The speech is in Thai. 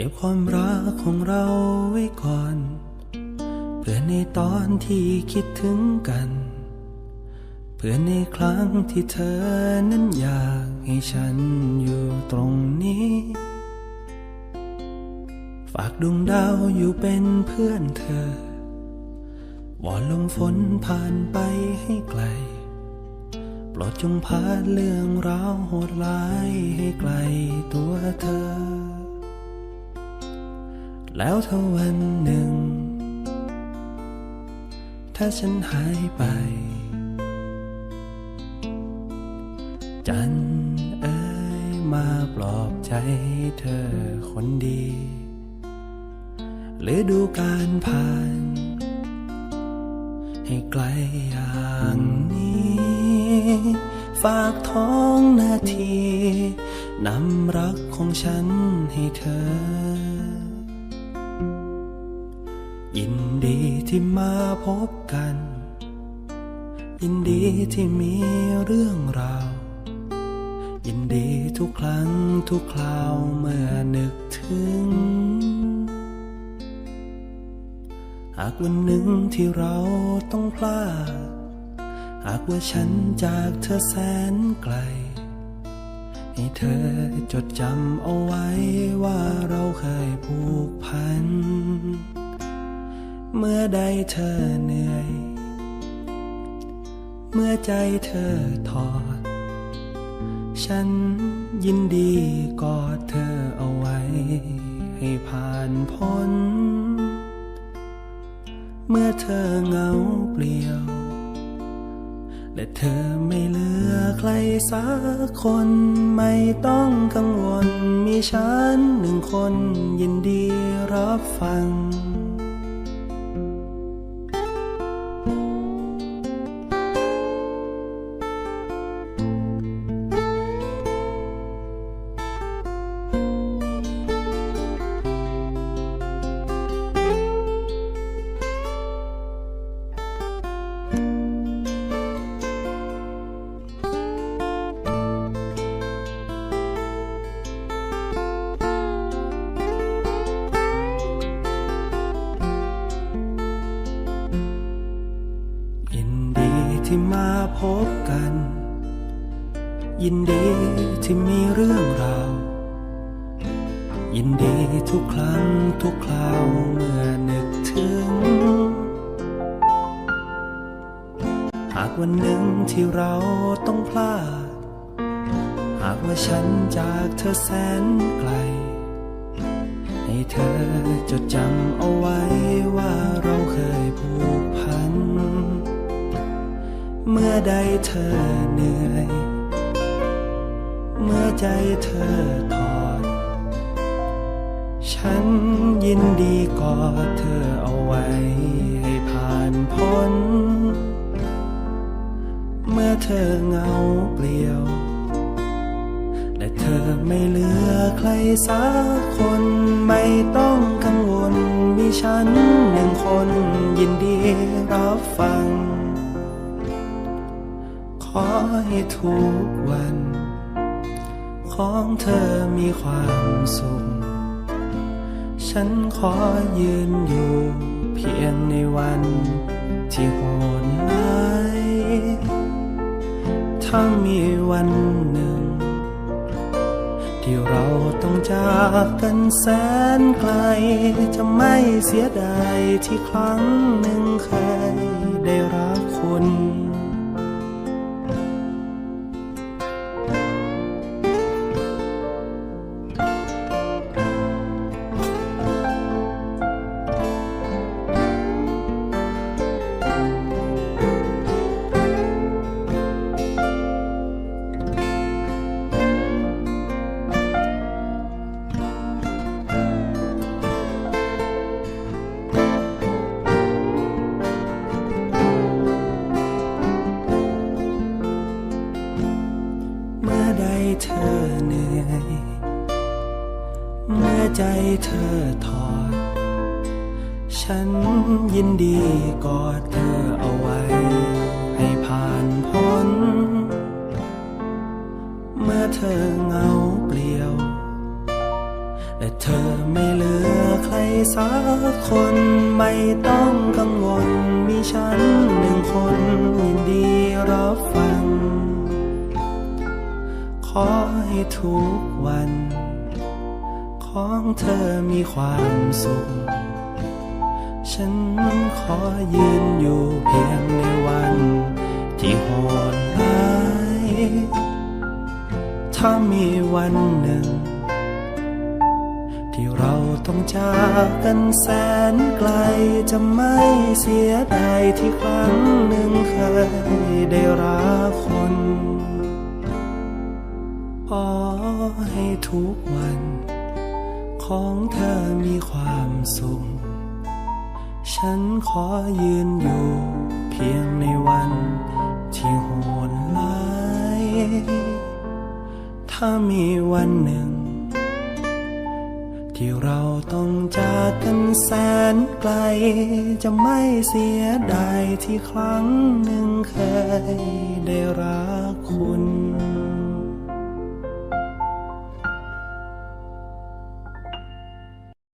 ก็บความรักของเราไว้ก่อน เพื่อในตอนที่คิดถึงกัน เพื่อในครั้งที่เธอนั้นอยากให้ฉันอยู่ตรงนี้ ฝากดวงดาวอยู่เป็นเพื่อนเธอวอนลมฝนผ่านไปให้ไกลปรดจงพาเรื่องราวโหดร้ายให้ไกลตัวเธอ แล้วถ้าวันหนึ่ง ถ้าฉันหายไป จันเอ้ยมาปลอบใจเธอคนดี หรือดูการผ่าน ให้ไกลอย่างนี้ ฝากท้องนาทีนำรักของฉันให้เธอ ยินดีที่มาพบกัน ยินดีที่มีเรื่องราว ยินดีทุกครั้งทุกคราวเมื่อนึกถึง หากวันหนึ่งที่เราต้องพลาด หากว่าฉันจากเธอแสนไกล ให้เธอจดจำเอาไว้ว่าเราเคยผูกพัน เมื่อใดเธอเหนื่อย เมื่อใจเธอถอด ฉันยินดีกอดเธอเอาไว้ ให้ผ่านพ้น เมื่อเธอเหงาเปลี่ยว และเธอไม่เหลือใครสักคนไม่ต้องกังวล มีฉันหนึ่งคนยินดีรับฟัง พบกัน ยินดีที่มีเรื่องราว ยินดีทุกครั้งทุกคราวเมื่อนึกถึง หากวันหนึ่งที่เราต้องพลาด หากว่าฉันจากเธอแสนไกล ให้เธอจดจำเอาไว้ว่าเราเคยผูกพัน ใดเธอเหนื่อย เมื่อใจเธอถอด ฉันยินดีกอดเธอเอาไว้ ให้ผ่านพ้น เมื่อเธอเงาเปลี่ยว และเธอไม่เหลือใครสักคนไม่ต้องกังวล มีฉันหนึ่งคนยินดีรับฟัง อให้ทุกวัน ของเธอมีความสุข ฉันขอยืนอยู่เพียงในวันที่โหดร้ายถ้ามีวันหนึ่ง ที่เราต้องจากกันแสนไกล จะไม่เสียดายที่ครั้งหนึ่งเคยได้รักคุณ ใจเธอถอด ฉันยินดีกอดเธอเอาไว้ ให้ผ่านพ้น เมื่อเธอเหงาเปลี่ยว และเธอไม่เหลือใครสักคนไม่ต้องกังวล มีฉันหนึ่งคนยินดีรับฟัง ขอให้ทุกวัน ของเธอมีความสุข ฉันขอยืนอยู่เพียงในวัน ที่โหดร้ายถ้ามีวันหนึ่ง ที่เราต้องจากกันแสนไกลจะไม่เสียดายที่ครั้งหนึ่งเคยได้รักคนขอให้ทุกวัน ของเธอมีความสุข ฉันขอยืนอยู่ เพียงในวันที่โหดร้าย ถ้ามีวันหนึ่ง ที่เราต้องจากกันแสนไกล จะไม่เสียดายที่ครั้งหนึ่งเคยได้รักคุณ